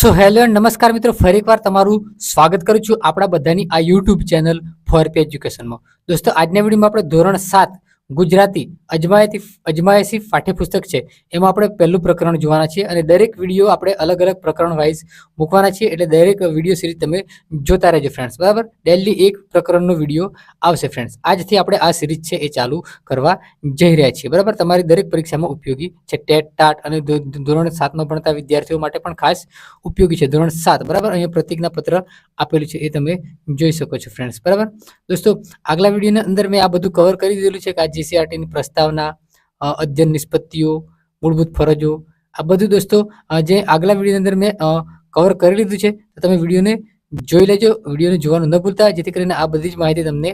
So hello નમસ્કાર મિત્રો. ફરી એકવાર તમારું સ્વાગત કરું છું આપણા બધાની આ યુટ્યુબ ચેનલ ફોર પી એજ્યુકેશનમાં દોસ્તો, આજના વિડીયોમાં આપણે ધોરણ સાત ગુજરાતી અજમાયતી અજમાયશી પાઠ્યપુસ્તક છે. એમાં આપણે પહેલું પ્રકરણ જોવાના છીએ અને દરેક વીડિયો આપણે અલગ અલગ પ્રકરણ વાઇઝ મૂકવાના છીએ. એટલે દરેક વીડિયો સિરીઝ તમે જોતા રહેજો ફ્રેન્ડ્સ બરાબર? ડેલી એક પ્રકરણનો વીડિયો આવશે ફ્રેન્ડ્સ આજથી આપણે આ સિરીઝ છે એ ચાલુ કરવા જઈ રહ્યા છીએ. બરાબર? તમારી દરેક પરીક્ષામાં ઉપયોગી છે. ટેટ, ટાટ અને ધોરણ સાતમાં ભણતા વિદ્યાર્થીઓ માટે પણ ખાસ ઉપયોગી છે. ધોરણ સાત. બરાબર? અહીંયા પ્રતિજ્ઞા પત્ર આપેલું છે એ તમે જોઈ શકો છો ફ્રેન્ડ્સ બરાબર? દોસ્તો, આગલા વિડીયોની અંદર મેં આ બધું કવર કરી દીધેલું છે કે આ જીસીઆરટીની પ્રસ્તાવના અધ્યયન નિષ્પત્તિઓ, મૂળભૂત ફરજો, આ બધું દોસ્તો જે આગલા વિડીયોની અંદર મેં કવર કરી લીધું છે, તો તમે વિડીયોને જોઈ લેજો વિડીયોને જોવાનું ન ભૂલતા, જેથી કરીને આ બધી જ માહિતી તમને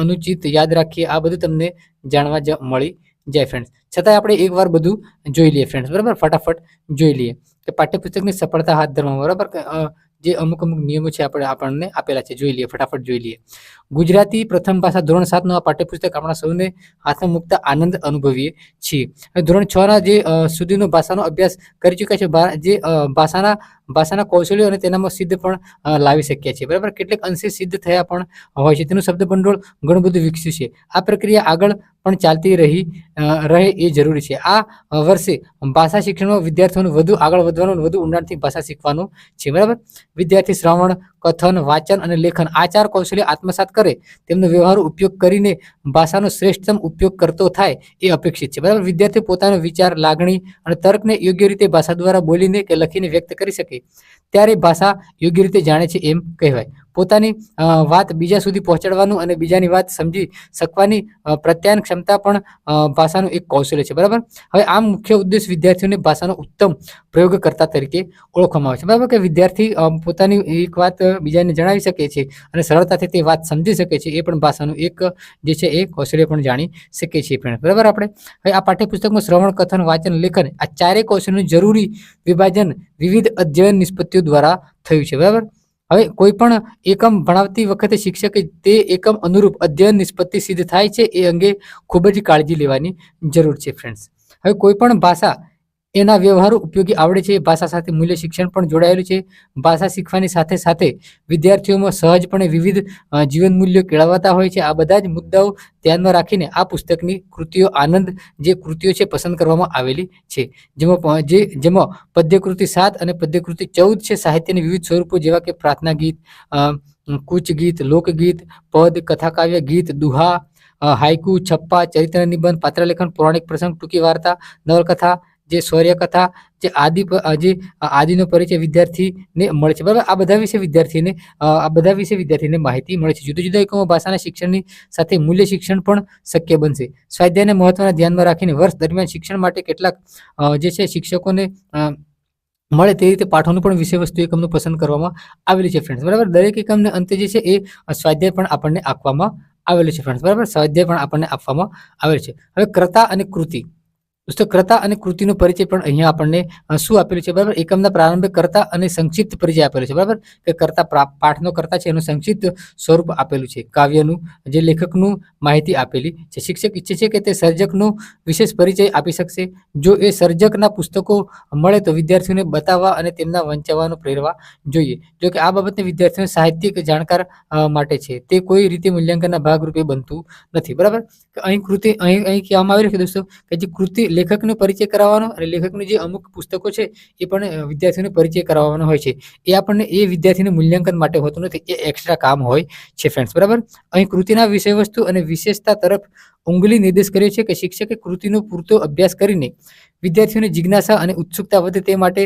અનુચિત યાદ રાખીએ, આ બધું તમને જાણવા જ મળી જાય ફ્રેન્ડ્સ છતાંય આપણે એકવાર બધું જોઈ લઈએ ફ્રેન્ડ્સ બરાબર? ફટાફટ જોઈ લઈએ. કે પાઠ્યપુસ્તકની સફળતા હાથ ધરવામાં, બરાબર? જે અમુક અમુક નિયમો છે આપણે આપણને આપેલા છે, જોઈ લઈએ, ફટાફટ જોઈ લઈએ. ગુજરાતી પ્રથમ ભાષા ધોરણ સાતનું આ પાઠ્યપુસ્તક આપણા સૌને હાથમાં મૂકતા આનંદ અનુભવીએ છીએ. ધોરણ છ ના જે સુધીનો ભાષાનો અભ્યાસ કરી ચૂક્યા છે જે ભાષાના ભાષાના કૌશલ્યો અને તેનામાં સિદ્ધ પણ લાવી શકીએ છીએ. બરાબર? કેટલીક અંશે સિદ્ધ થયા પણ હોય છે. તેનું શબ્દ ભંડોળ ઘણું બધું વિકસ્યું છે. આ પ્રક્રિયા આગળ પણ ચાલતી રહી રહે એ જરૂરી છે. આ વર્ષે ભાષા શિક્ષણમાં વિદ્યાર્થીઓને વધુ આગળ વધવાનું વધુ ઊંડાણથી ભાષા શીખવાનું છે. બરાબર? વિદ્યાર્થી શ્રવણ કથન, વાંચન અને લેખન આ ચાર કૌશલ્ય આત્મસાત કરે, તેમનો વ્યવહાર ઉપયોગ કરીને ભાષાનો શ્રેષ્ઠતમ ઉપયોગ કરતો થાય એ અપેક્ષિત છે. બરાબર? વિદ્યાર્થી પોતાનો વિચાર, લાગણી અને તર્કને યોગ્ય રીતે ભાષા દ્વારા બોલીને કે લખીને વ્યક્ત કરી શકે, ત્યારે ભાષા યોગ્ય રીતે જાણે છે એમ કહેવાય. પોતાની વાત બીજા સુધી પહોંચાડવાનું અને બીજાની વાત સમજી શકવાની પ્રત્યાયન ક્ષમતા પણ ભાષાનું એક કૌશલ્ય છે. બરાબર? હવે આ મુખ્ય ઉદ્દેશ વિદ્યાર્થીઓને ભાષાનો ઉત્તમ પ્રયોગકર્તા તરીકે ઓળખવામાં આવે છે. બરાબર? કે વિદ્યાર્થી પોતાની એક વાત બીજાને જણાવી શકે છે અને સરળતાથી તે વાત સમજી શકે છે, એ પણ ભાષાનું એક, જે છે, એ કૌશલ્ય પણ જાણી શકીએ છીએ. બરાબર આપણે? હવે આ પાઠ્યપુસ્તકમાં શ્રવણ, કથન, વાંચન, લેખન આ ચારેય કૌશલ્યનું જરૂરી વિભાજન વિવિધ અધ્યયન નિષ્પત્તિઓ દ્વારા થયું છે. બરાબર? હવે કોઈ પણ એકમ ભણાવતી વખતે શિક્ષકે તે એકમ અનુરૂપ અધ્યયન નિષ્પત્તિ સિદ્ધ થાય છે એ અંગે ખૂબ જ કાળજી લેવાની જરૂર છે ફ્રેન્ડ્સ હવે કોઈ પણ ભાષા એના વ્યવહારો ઉપયોગી આવડે છે. ભાષા સાથે મૂલ્ય શિક્ષણ પણ જોડાયેલું છે. ભાષા શીખવાની સાથે સાથે વિદ્યાર્થીઓમાં સહજપણે વિવિધ જીવન મૂલ્યો કેળવાતા હોય છે. આ બધા જ મુદ્દાઓ ધ્યાનમાં રાખીને આ પુસ્તકની કૃતિઓ આનંદ, જે કૃતિઓ છે, પસંદ કરવામાં આવેલી છે. જેમાં જે, જેમાં પદ્યકૃતિ સાત અને પદ્યકૃતિ ચૌદ છે. સાહિત્યની વિવિધ સ્વરૂપો જેવા કે પ્રાર્થના ગીત કૂચ ગીત લોકગીત, પદ, કથાકાવ્ય, ગીત, દુહા હાઇકુ છપ્પા ચરિત્ર નિબંધ પાત્રલેખન, પૌરાણિક પ્રસંગ, ટૂંકી વાર્તા, નવલકથા જે શૌર્ય કથા જે આદિ જે આદિનો પરિચય વિદ્યાર્થીને મળે છે. બરાબર? આ બધા વિશે વિદ્યાર્થીને આ બધા વિશે વિદ્યાર્થીને માહિતી મળે છે. જુદા જુદા એકમો ભાષાના શિક્ષણની સાથે મૂલ્ય શિક્ષણ પણ શક્ય બનશે. સ્વાધ્યાયને મહત્વના ધ્યાનમાં રાખીને વર્ષ દરમિયાન શિક્ષણ માટે કેટલાક જે છે શિક્ષકોને મળે તે રીતે પાઠોનું પણ વિષય વસ્તુ એકમનું પસંદ કરવામાં આવેલી છે ફ્રેન્ડ્સ બરાબર? દરેક એકમને અંતે જે છે એ સ્વાધ્યાય પણ આપણને આપવામાં આવેલું છે ફ્રેન્ડ્સ બરાબર? સ્વાધ્યાય પણ આપણને આપવામાં આવેલ છે. હવે કર્તા અને કૃતિ. દોસ્તો, કરતા અને કૃતિનો પરિચય પણ અહીંયા આપણને શું આપેલું છે? બરાબર? એકમના પ્રારંભે કરતા અને સંક્ષિપ્ત પરિચય આપેલો છે. બરાબર? કે કરતા પાઠનો કરતા છે, એનું સંક્ષિપ્ત સ્વરૂપ આપેલું છે. કાવ્યનું, જે લેખકનું માહિતી આપેલી છે. શિક્ષક ઈચ્છે છે કે તે સર્જકનો વિશેષ પરિચય આપી શકશે. જો એ સર્જકના પુસ્તકો મળે તો વિદ્યાર્થીઓને બતાવવા અને તેમના વંચાવવાનો પ્રેરવા જોઈએ. જો કે આ બાબતને વિદ્યાર્થીઓને સાહિત્યિક જાણકાર માટે છે. તે કોઈ રીતે મૂલ્યાંકનના ભાગરૂપે બનતું નથી. બરાબર? અહીં કૃતિ, અહીં અહીં કહેવામાં આવેલું છે દોસ્તો કે જે કૃતિ લેખકનો પરિચય કરાવવાનો અને લેખકનું જે અમુક પુસ્તકો છે, એ પણ વિદ્યાર્થીઓને પરિચય કરાવવાનો હોય છે. એ આપણને એ વિદ્યાર્થીને મૂલ્યાંકન માટે હોતું નથી. એ એક્સ્ટ્રા કામ હોય છે ફ્રેન્ડ્સ બરાબર? અહીં કૃતિના વિષયવસ્તુ અને વિશેષતા તરફ ઉંગલી નિર્દેશ કર્યો છે કે શિક્ષકે કૃતિનો પૂરતો અભ્યાસ કરીને વિદ્યાર્થીઓને જિજ્ઞાસા અને ઉત્સુકતા વધે તે માટે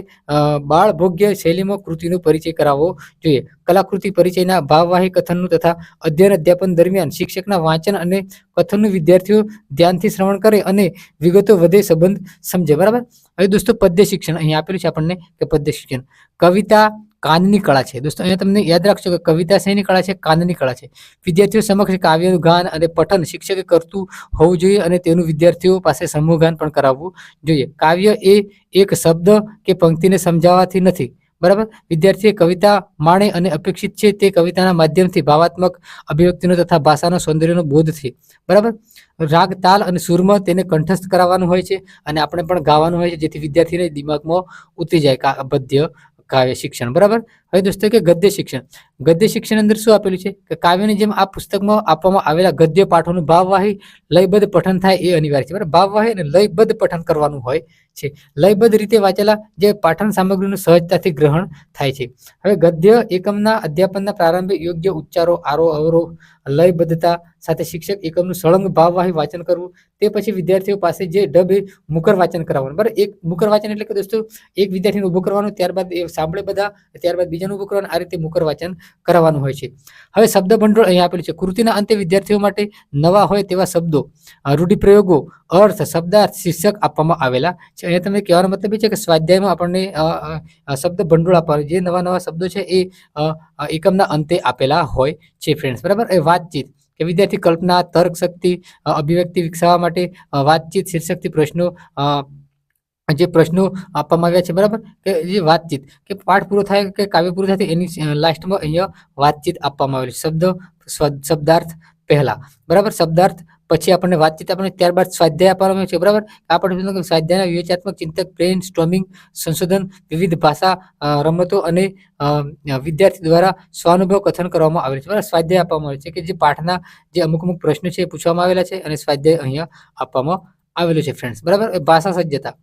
બાળ ભોગ્ય શૈલીમાં કૃતિનો પરિચય કરાવવો જોઈએ. કલાકૃતિ પરિચયના ભાવવાહી કથનનું તથા અધ્યયન અધ્યાપન દરમિયાન શિક્ષકના વાંચન અને કથનનું વિદ્યાર્થીઓ ધ્યાનથી શ્રવણ કરે અને વિગતો વધે સંબંધ સમજે. બરાબર? હવે દોસ્તો, પદ્ય શિક્ષણ અહીં આપેલું છે આપણને કે પદ્ય શિક્ષણ. કવિતા કાનની કળા છે. દોસ્તો, અહીંયા તમને યાદ રાખજો કે કવિતા શેની કળા છે, કાનની કળા છે. વિદ્યાર્થીઓ સમક્ષ કાવ્યનું ગાન અને પઠન શિક્ષકે કરતું હોવું જોઈએ અને તેનું વિદ્યાર્થીઓ પાસે સમૂહ ગાન પણ કરાવવું જોઈએ. કાવ્ય એ એક શબ્દ કે પંક્તિને સમજાવવાથી નથી. બરાબર? વિદ્યાર્થીએ કવિતા માણે અને અપેક્ષિત છે તે કવિતાના માધ્યમથી ભાવાત્મક અભિવ્યક્તિનો તથા ભાષાનો સૌંદર્યનો બોધ છે. બરાબર? રાગ, તાલ અને સુરમાં તેને કંઠસ્થ કરાવવાનું હોય છે અને આપણે પણ ગાવાનું હોય છે જેથી વિદ્યાર્થીને દિમાગમાં ઉતરી જાય. કા- પદ્ય કાવ્ય શિક્ષણ બરાબર? હવે દોસ્તો કે ગદ્ય શિક્ષણ. ગદ્ય શિક્ષણ અંદર શું આપેલું છે? કે કાવ્યની જેમ આ પુસ્તકમાં આપવામાં આવેલા ગદ્ય પાઠોનું ભાવવાહી, લયબદ્ધ પઠન થાય એ અનિવાર્ય છે. બરાબર? ભાવવાહી અને લયબદ્ધ પઠન કરવાનું હોય છે. લયબદ્ધ રીતે વાંચેલા જે પાઠન સામગ્રીનું સહજતાથી ગ્રહણ થાય છે. હવે ગદ્ય એકમના અધ્યાપનના પ્રારંભે યોગ્ય ઉચ્ચારો, આરો અવરોહ લયબદ્ધતા સાથે શિક્ષક એકમનું સળંગ ભાવવાહી વાંચન કરવું, તે પછી વિદ્યાર્થીઓ પાસે જે ડબે મુકર વાંચન કરાવવાનું. બરાબર? એક મુકર વાંચન એટલે કે દોસ્તો, એક વિદ્યાર્થીને ઊભું કરવાનું, ત્યારબાદ એ સાંભળે બધા, ત્યારબાદ બીજાનું ઊભું ઉપકરણ આ રીતે મુકર વાંચન કરાવવાનું હોય છે. હવે શબ્દ ભંડોળ અહીં આપેલું છે. કૃતિના અંતે વિદ્યાર્થીઓ માટે નવા હોય તેવા શબ્દો રૂઢિપ્રયોગો, અર્થ, શબ્દાર્થ, શીર્ષક આપવામાં આવેલા છે. અહીંયા તમે કહેવાનો મતલબ એ છે કે સ્વાધ્યાયમાં આપણને શબ્દ ભંડોળ આપવાનું, જે નવા નવા શબ્દો છે એ એકમના અંતે આપેલા હોય છે ફ્રેન્ડ્સ બરાબર? એ વાતચીત, કે વિદ્યાર્થી કલ્પના તર્ક શક્તિ અભિવ્યક્તિ વિકસાવવા માટે વાતચીત, શીર્ષકથી પ્રશ્નો જે પ્રશ્નો આપવામાં આવ્યા છે, બરાબર? કે જે વાતચીત, કે પાઠ પૂરો થાય કે કાવ્ય પૂરું થાય, એની લાસ્ટમાં અહીંયા વાતચીત આપવામાં આવેલી શબ્દ શબ્દાર્થ પહેલા, બરાબર? શબ્દાર્થ પછી આપણને વાતચીત આપણને ત્યારબાદ સ્વાધ્યાય આપવામાં છે, બરાબર? આપણે સ્વાધ્યાયના વિવેચાત્મક ચિંતક બ્રેન સ્ટોમિંગ સંશોધન, વિવિધ ભાષા રમતો અને વિદ્યાર્થી દ્વારા સ્વાનુભવ કથન કરવામાં આવેલ છે, બરાબર? સ્વાધ્યાય આપવામાં આવે છે, કે જે પાઠના જે અમુક અમુક પ્રશ્નો છે એ પૂછવામાં આવેલા છે અને સ્વાધ્યાય અહીંયા આપવામાં આવેલું છે ફ્રેન્ડ્સ બરાબર? ભાષા સજ્જતા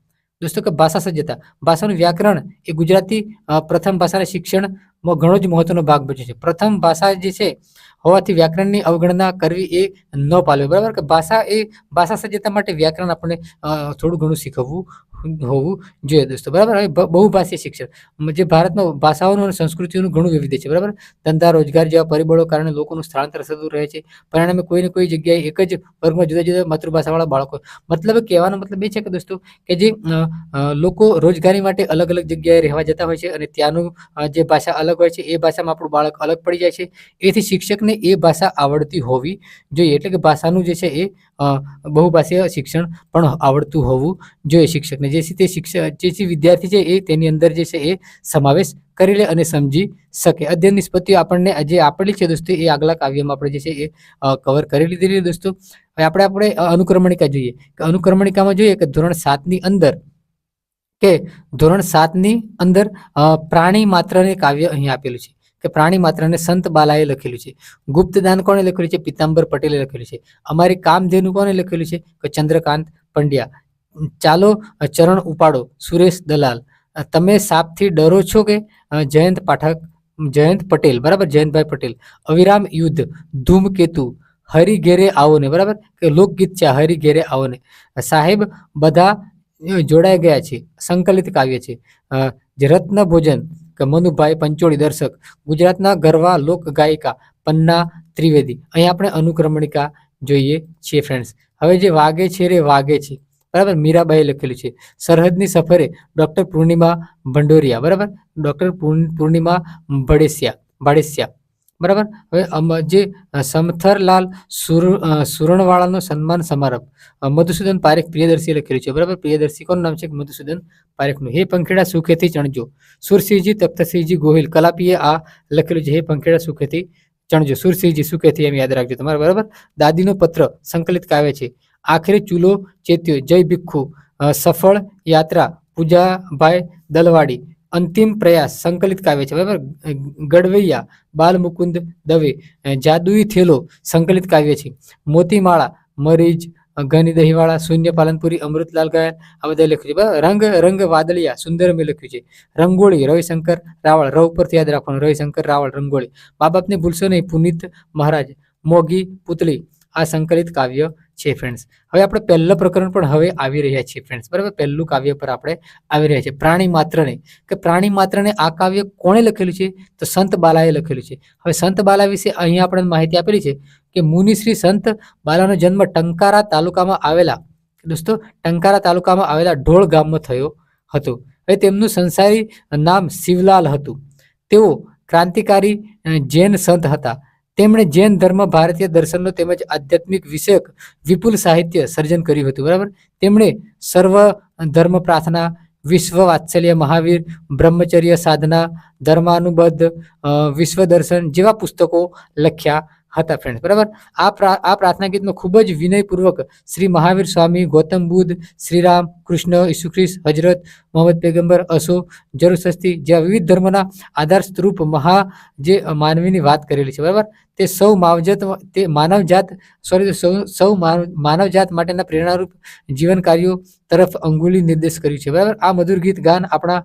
દોસ્તો કે ભાષા સજ્જતા. ભાષાનું વ્યાકરણ એ ગુજરાતી પ્રથમ ભાષાના શિક્ષણમાં ઘણો જ મહત્વનો ભાગ ભજવે છે. પ્રથમ ભાષા જે છે હોવાથી વ્યાકરણની અવગણના કરવી એ ન પાલવે. બરાબર કે ભાષા એ ભાષા સજ્જતા માટે વ્યાકરણ આપણે થોડું ઘણું શીખવવું હોવું જોઈએ દોસ્તો. બરાબર? હવે બહુભાષીય શિક્ષણ. જે ભારતમાં ભાષાઓનું અને સંસ્કૃતિઓનું ઘણું વૈવિધ્ય છે. બરાબર? ધંધા, રોજગાર જેવા પરિબળો કારણે લોકોનું સ્થળાંતર થતું રહે છે. પરિણામે કોઈ ને કોઈ જગ્યાએ એક જ વર્ગમાં જુદા જુદા માતૃભાષાવાળા બાળકો. મતલબ કહેવાનો મતલબ એ છે કે દોસ્તો કે જે લોકો રોજગારી માટે અલગ અલગ જગ્યાએ રહેવા જતા હોય છે અને ત્યાંનું જે ભાષા અલગ હોય છે એ ભાષામાં આપણું બાળક અલગ પડી જાય છે. એથી શિક્ષકને એ ભાષા આવડતી હોવી જોઈએ. એટલે કે ભાષાનું જે છે એ બહુભાષીય શિક્ષણ પણ આવડતું હોવું જોઈએ શિક્ષકને. જેથી તે શિક્ષક જેથી વિદ્યાર્થી છે એ તેની અંદર જે છે એ સમાવેશ કરી લે અને સમજી શકે. અધ્યયન નિષ્પત્તિઓ આપણને, જે આપેલી છે દોસ્તો, એ આગલા કાવ્યમાં આપણે જે છે એ કવર કરી લીધેલી દોસ્તો. હવે આપણે આપણે અનુક્રમણિકા જોઈએ. કે અનુક્રમણિકામાં જોઈએ કે ધોરણ સાતની અંદર, કે ધોરણ સાતની અંદર પ્રાણી માત્રને કાવ્ય અહીં આપેલું છે. કે પ્રાણી માત્રને સંત બાલાએ લખેલું છે. ગુપ્તદાન કોણે લખેલું છે? પીતાંબર પટેલે લખેલું છે. અમારી કામધેનુ કોને લખેલું છે? કે ચંદ્રકાંત પંડ્યા. ચાલો ચરણ ઉપાડો, સુરેશ દલાલ. તમે સાપથી ડરો છો કે? જયંત પાઠક જયંત પટેલ, બરાબર? જયંતભાઈ પટેલ. અવિરામ યુદ્ધ, ધૂમકેતુ. હરી ઘેરે આવો ને, બરાબર? કે લોકગીત છે હરી ઘેરે આવો ને. સાહેબ, બધા જોડાઈ ગયા છે. સંકલિત કાવ્ય છે. જે રત્ન ભોજન. કે મનુભાઈ પંચોળી દર્શક, ગુજરાતના ગરવા લોક ગાયિકા પન્ના ત્રિવેદી. અહીં આપણે અનુક્રમણિકા જોઈએ છીએ ફ્રેન્ડ્સ હવે જે વાગે છે રે વાગે છે. બરાબર? મીરાબાઈએ લખેલું છે. સરહદની સફરે ડૉક્ટર પૂર્ણિમા ભંડોરિયા. બરાબર? ડૉક્ટર પૂર્ણિમા ભડેસિયા, ભાડેસિયા. બરાબર? હવે જે સમથરલાલ સુર સુરણવાળાનો સન્માન સમારંભ મધુસૂદન પારેખ પ્રિયદર્શીએ લખેલું છે, બરાબર? પ્રિયદર્શી કોનું નામ છે? મધુસૂદન પારેખનું. હે પંખેડા સુખેથી ચણજો. સુરસિંહજી તખ્તસિંહજી ગોહિલ કલાપીએ આ લખેલું છે, હે પંખેડા સુખેથી ચણજો. સુરસિંહજી સુખેથી એમ યાદ રાખજો તમારે, બરાબર? દાદીનો પત્ર સંકલિત કાવ્ય છે. આખરે ચૂલો ચેત્યો, જય ભિક્ષુ સફળ યાત્રા, પૂજાભાઈ દલવાડી. અંતિમ પ્રયાસ સંકલિત કાવ્ય છે, બરાબર? ગડવૈયા બાલમુકુંદ, દવે જાદુઈ થેલો સંકલિત કાવ્ય છે. મોતીમાળા મરીજ ઘની દહીવાળા, શૂન્ય પાલનપુરી, અમૃતલાલ ગાયન, આ બધા લખ્યું છે, બરાબર? રંગ રંગ વાદળિયા, સુંદર મેં લખ્યું છે. રંગોળી, રવિશંકર રાવળ ર ઉપરથી યાદ રાખવાનું, રવિશંકર રાવળ રંગોળી. મા બાપને ભૂલશો નહીં, પુનિત મહારાજ, મોગી પુતળી. આ સંકલિત કાવ્ય છે ફ્રેન્ડ્સ હવે આપણે પહેલા પ્રકરણ પણ હવે આવી રહ્યા છીએ ફ્રેન્ડ્સ બરાબર? પહેલું કાવ્ય પર આપણે આવી રહ્યા છીએ. પ્રાણી માત્રને કે પ્રાણી માત્રને આ કાવ્ય કોણે લખેલું છે? તો સંત બાલાએ લખેલું છે. હવે સંત બાલા વિશે અહીંયા આપણે માહિતી આપેલી છે કે મુનિશ્રી સંત બાલાનો જન્મ ટંકારા તાલુકામાં આવેલા, દોસ્તો, ટંકારા તાલુકામાં આવેલા ઢોળ ગામમાં થયો હતો. હવે તેમનું સંસારી નામ શિવલાલ હતું. તેઓ ક્રાંતિકારી જૈન સંત હતા. તેમણે જૈન ધર્મ, ભારતીય દર્શનનો તેમજ આધ્યાત્મિક વિષયક વિપુલ સાહિત્ય સર્જન કર્યું હતું, બરાબર? તેમણે સર્વ ધર્મ પ્રાર્થના, વિશ્વ વાત્સલ્ય મહાવીર, બ્રહ્મચર્ય સાધના, ધર્માનુબદ્ધ વિશ્વ દર્શન જેવા પુસ્તકો લખ્યા હતા ફ્રેન્ડ બરાબર? આ પ્રા, આ પ્રાર્થના ગીતનો ખૂબ જ વિનયપૂર્વક શ્રી મહાવીર સ્વામી, ગૌતમ બુદ્ધ, શ્રીરામ કૃષ્ણ, ઈસુખ્રિસ્ત હજરત મોહમ્મદ પેગમ્બર અસો જરૂસસ્તી જેવા વિવિધ ધર્મના આધાર સ્વરૂપ મહા જે માનવીની વાત કરેલી છે, બરાબર? તે સૌ માવજત, તે માનવજાત સોરી સૌ સૌ માનવજાત માટેના પ્રેરણારૂપ જીવન કાર્યો તરફ અંગુલી નિર્દેશ કર્યું છે, બરાબર? આ મધુર ગીત ગાન આપણા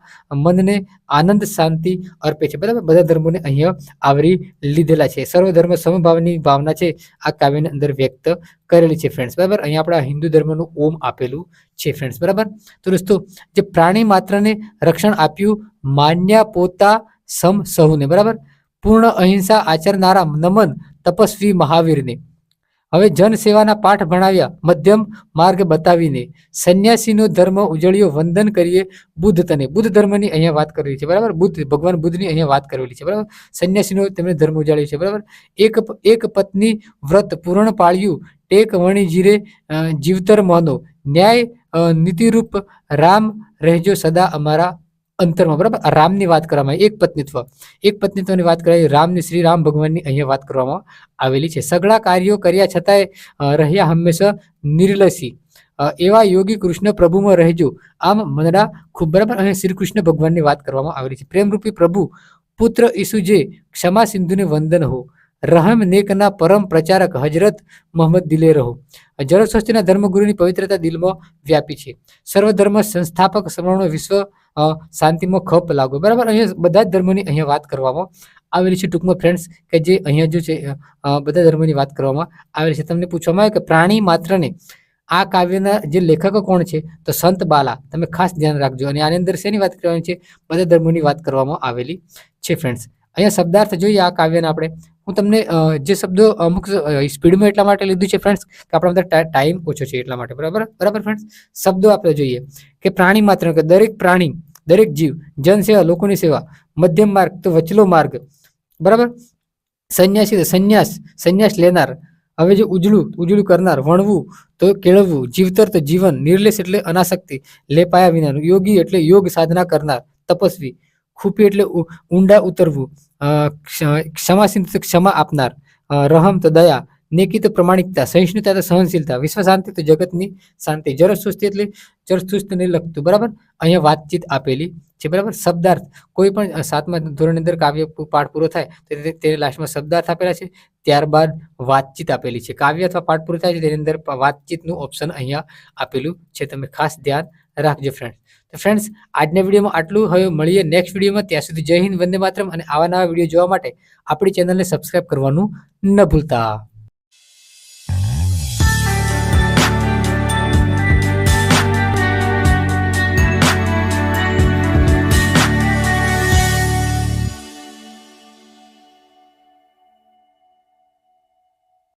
મનને આનંદ, શાંતિ અર્પે છે, બરાબર? બધા ધર્મોને અહીંયા આવરી લીધેલા છે. સર્વધર્મ સમભાવની ભાવના છે, આ કાવ્યની અંદર વ્યક્ત કરેલી છે ફ્રેન્ડ્સ બરાબર? અહીંયા આપણા હિન્દુ ધર્મનું ઓમ આપેલું છે ફ્રેન્ડ્સ બરાબર? તો દોસ્તો, જે પ્રાણી માત્રને રક્ષણ આપ્યું, માન્યા પોતા સમ સહુને, બરાબર? પૂર્ણ અહિંસા આચરનારા નમન તપસ્વી મહાવીરને. હવે જન સેવાના પાઠ ભણાવ્યા, મધ્યમ માર્ગ બતાવીને, સંન્યાસીનો ધર્મ ઉજળ્યો, વંદન કરીએ બુદ્ધ તને બુદ્ધ ધર્મની અહીંયા વાત કરેલી છે, બરાબર? બુદ્ધ, ભગવાન બુદ્ધની અહીંયા વાત કરેલી છે, બરાબર? સંન્યાસીનો તેમણે ધર્મ ઉજાળ્યો છે, બરાબર? એક એક પત્ની વ્રત પૂર્ણ પાળ્યું, ટેક વણી જીરે જીવતર માનો. ન્યાય નીતિરૂપ રામ રહેજો સદા અમારા અંતરમાં બરાબર? રામની વાત કરવામાં આવી, એક પત્નીત્વ. એક પત્નીત્વની વાત કરાય રામની શ્રી રામ ભગવાનની અહીંયા વાત કરવામાં આવેલી છે. સઘળા કાર્યો કર્યા છતાંય રહ્યા હંમેશા નિર્લસી. એવા યોગી કૃષ્ણ પ્રભુમાં રહેજો. આમ મનડા ખૂબ બરાબર? અહીંયા શ્રી કૃષ્ણ ભગવાનની વાત કરવામાં આવેલી છે. પ્રેમરૂપી પ્રભુ પુત્ર ઈસુ જે ક્ષમા સિંધુને વંદન હો. રહમ નેકના પરમ પ્રચારક હજરત મોહમ્મદ દિલે રહો જરસ્વસ્તીના ધર્મગુરુની પવિત્રતા દિલમાં વ્યાપી છે. સર્વધર્મ સંસ્થાપક સમરણો વિશ્વ શાંતિમાં ખપ લાગો. બરાબર? અહીંયા બધા જ ધર્મોની અહીંયા વાત કરવામાં આવેલી છે. ટૂંકમાં ફ્રેન્ડ્સ કે જે અહીંયા જો છે બધા ધર્મોની વાત કરવામાં આવેલી છે. તમને પૂછવામાં આવે કે પ્રાણી માત્રને આ કાવ્યના જે લેખકો કોણ છે? તો સંત બાલા. તમે ખાસ ધ્યાન રાખજો. અને આની અંદર શેની વાત કરવાની છે? બધા ધર્મોની વાત કરવામાં આવેલી છે ફ્રેન્ડ્સ અહીંયા શબ્દાર્થ જોઈએ આ કાવ્યના આપણે. હું તમને જે શબ્દો અમુક સ્પીડમાં એટલા માટે લીધું છે ફ્રેન્ડ્સ કે આપણા બધા ટાઈમ ઓછો છે એટલા માટે. બરાબર? બરાબર ફ્રેન્ડ્સ શબ્દો આપણે જોઈએ કે પ્રાણી માત્ર કે દરેક પ્રાણી, દરેક જીવ, જનસેવા, લોકોની સેવા, મધ્યમ માર્ગ તો વચલો માર્ગ. બરાબર? સંન્યાસી સંન્યાસ સંન્યાસ લેનાર, હવે જે ઉજળું ઉજળું કરનાર, વણવું તો કેળવવું, જીવતર તો જીવન નિર્લેશ એટલે અનાસક્તિ, લેપાયા વિનાનું, યોગી એટલે યોગ સાધના કરનાર, તપસ્વી, ખૂપી એટલે ઊંડા ઉતરવું ક્ષમાશીલ તો ક્ષમા આપનાર. રહમ તો દયા, નેકી તો પ્રમાણિકતા, સહિષ્ણુતા તો સહનશીલતા વિશ્વ શાંતિ તો જગતની શાંતિ. જરસુસ્તી એટલે જરસુસ્તને લગતું, બરાબર? અહીંયા વાતચીત આપેલી છે, બરાબર? શબ્દાર્થ, કોઈ પણ સાતમા ધોરણની અંદર કાવ્ય પાઠ પૂરો થાય તો, તે- તેને લાસ્ટમાં શબ્દાર્થ આપેલા છે. ત્યારબાદ વાતચીત આપેલી છે. કાવ્ય અથવા પાઠ પૂરો થાય છે, તેની અંદર વાતચીતનું ઓપ્શન અહીંયા આપેલું છે. તમે ખાસ ધ્યાન રાખજો ફ્રેન્ડ તો ફ્રેન્ડ્સ આજના વિડીયોમાં આટલું. હવે મળીએ નેક્સ્ટ વિડીયોમાં. ત્યાં સુધી જય હિન્દ, વંદે માતરમ અને આવા નવા વીડિયો જોવા માટે આપણી ચેનલને સબસ્ક્રાઇબ કરવાનું ન ભૂલતા.